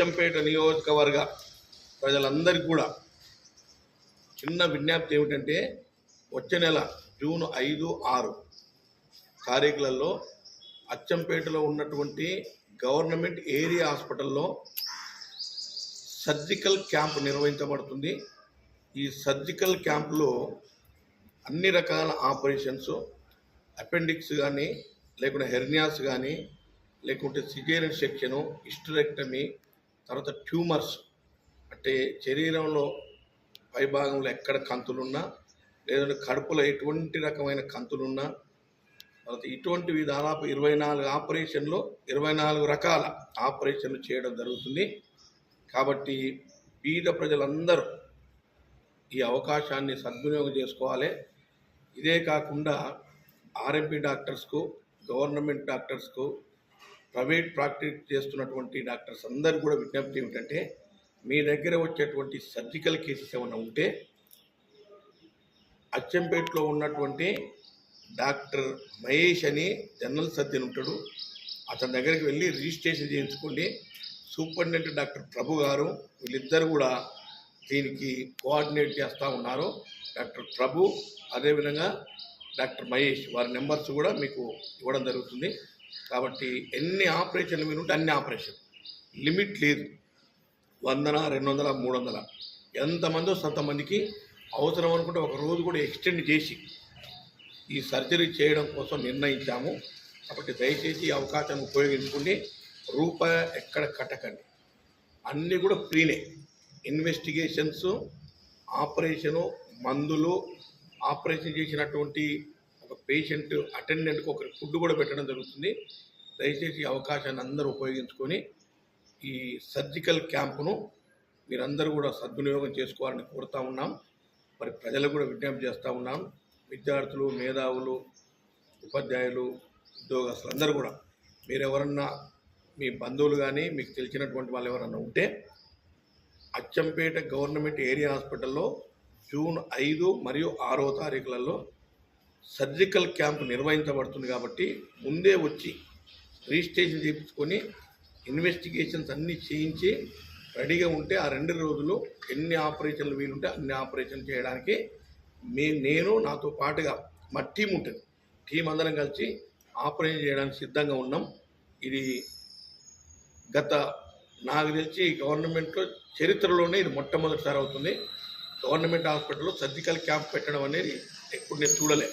అచ్చంపేట నియోజకవర్గ ప్రజలందరికీ కూడా చిన్న విజ్ఞప్తి ఏమిటంటే వచ్చే నెల జూన్ ఐదు ఆరు తారీఖులలో అచ్చంపేటలో ఉన్నటువంటి గవర్నమెంట్ ఏరియా హాస్పిటల్లో సర్జికల్ క్యాంప్ నిర్వహించబడుతుంది. ఈ సర్జికల్ క్యాంప్లో అన్ని రకాల ఆపరేషన్స్ అపెండిక్స్ కానీ లేకుంటే హెర్నియాస్ కానీ లేకుంటే సిజేరియన్ సెక్షను హిస్టరెక్టమీ తర్వాత ట్యూమర్స్. అంటే శరీరంలో పైభాగంలో ఎక్కడ కంతులున్నా లేదంటే కడుపులో ఎటువంటి రకమైన కంతులున్నా తర్వాత ఇటువంటివి దాదాపు ఇరవై నాలుగు ఆపరేషన్లో ఇరవై నాలుగు రకాల ఆపరేషన్లు చేయడం జరుగుతుంది. కాబట్టి బీద ప్రజలందరూ ఈ అవకాశాన్ని సద్వినియోగం చేసుకోవాలి. ఇదే కాకుండా ఆర్ఎంపీ డాక్టర్స్కు గవర్నమెంట్ డాక్టర్స్కు ప్రైవేట్ ప్రాక్టీస్ చేస్తున్నటువంటి డాక్టర్స్ అందరికీ కూడా విజ్ఞప్తి ఏమిటంటే మీ దగ్గర వచ్చేటువంటి సర్జికల్ కేసెస్ ఏమైనా ఉంటే అచ్చంపేటలో ఉన్నటువంటి డాక్టర్ మహేష్ అని జనరల్ సర్జన్ ఉంటాడు. అతని దగ్గరికి వెళ్ళి రిజిస్ట్రేషన్ చేయించుకోండి. సూపరింటెండెంట్ డాక్టర్ ప్రభు గారు వీళ్ళిద్దరు కూడా దీనికి కోఆర్డినేట్ చేస్తూ ఉన్నారు. డాక్టర్ ప్రభు అదేవిధంగా డాక్టర్ మహేష్ వారి నెంబర్స్ కూడా మీకు ఇవ్వడం జరుగుతుంది. కాబట్టి ఎన్ని ఆపరేషన్లు మీరు ఉంటే అన్ని ఆపరేషన్. లిమిట్ లేదు. వందన రెండు వందల మూడు వందల ఎంతమందో వస్తే అవసరం అనుకుంటే ఒక రోజు కూడా ఎక్స్టెండ్ చేసి ఈ సర్జరీ చేయడం కోసం నిర్ణయించాము. కాబట్టి దయచేసి ఈ అవకాశాన్ని ఉపయోగించుకుని రూపాయి ఎక్కడ కట్టకండి. అన్నీ కూడా ఫ్రీనే. ఇన్వెస్టిగేషన్స్ ఆపరేషను మందులు ఆపరేషన్ చేసినటువంటి ఒక పేషెంట్ అటెండెంట్కి ఒక ఫుడ్ కూడా పెట్టడం జరుగుతుంది. దయచేసి ఈ అవకాశాన్ని అందరూ ఉపయోగించుకొని ఈ సర్జికల్ క్యాంపును మీరందరూ కూడా సద్వినియోగం చేసుకోవాలని కోరుతా ఉన్నాం. మరి ప్రజలకు కూడా విజ్ఞప్తి చేస్తూ ఉన్నాం. విద్యార్థులు మేధావులు ఉపాధ్యాయులు ఉద్యోగస్తులు అందరూ కూడా మీరు ఎవరన్నా మీ బంధువులు కానీ మీకు తెలిసినటువంటి వాళ్ళు ఎవరన్నా ఉంటే అచ్చంపేట గవర్నమెంట్ ఏరియా హాస్పిటల్లో జూన్ ఐదు మరియు ఆరో తారీఖులలో సర్జికల్ క్యాంప్ నిర్వహించబడుతుంది కాబట్టి ముందే వచ్చి రిజిస్ట్రేషన్ చేయించుకొని ఇన్వెస్టిగేషన్స్ అన్నీ చేయించి రెడీగా ఉంటే ఆ రెండు రోజులు ఎన్ని ఆపరేషన్లు వీలుంటే అన్ని ఆపరేషన్ చేయడానికి మే నేను నాతో పాటుగా మా టీం ఉంటుంది. టీం అందరం కలిసి ఆపరేషన్ చేయడానికి సిద్ధంగా ఉన్నాం. ఇది గత నాకు తెలిసి గవర్నమెంట్లో చరిత్రలోనే ఇది మొట్టమొదటిసారి అవుతుంది. గవర్నమెంట్ హాస్పిటల్లో సర్జికల్ క్యాంప్ పెట్టడం అనేది ఎప్పుడు నేను చూడలే.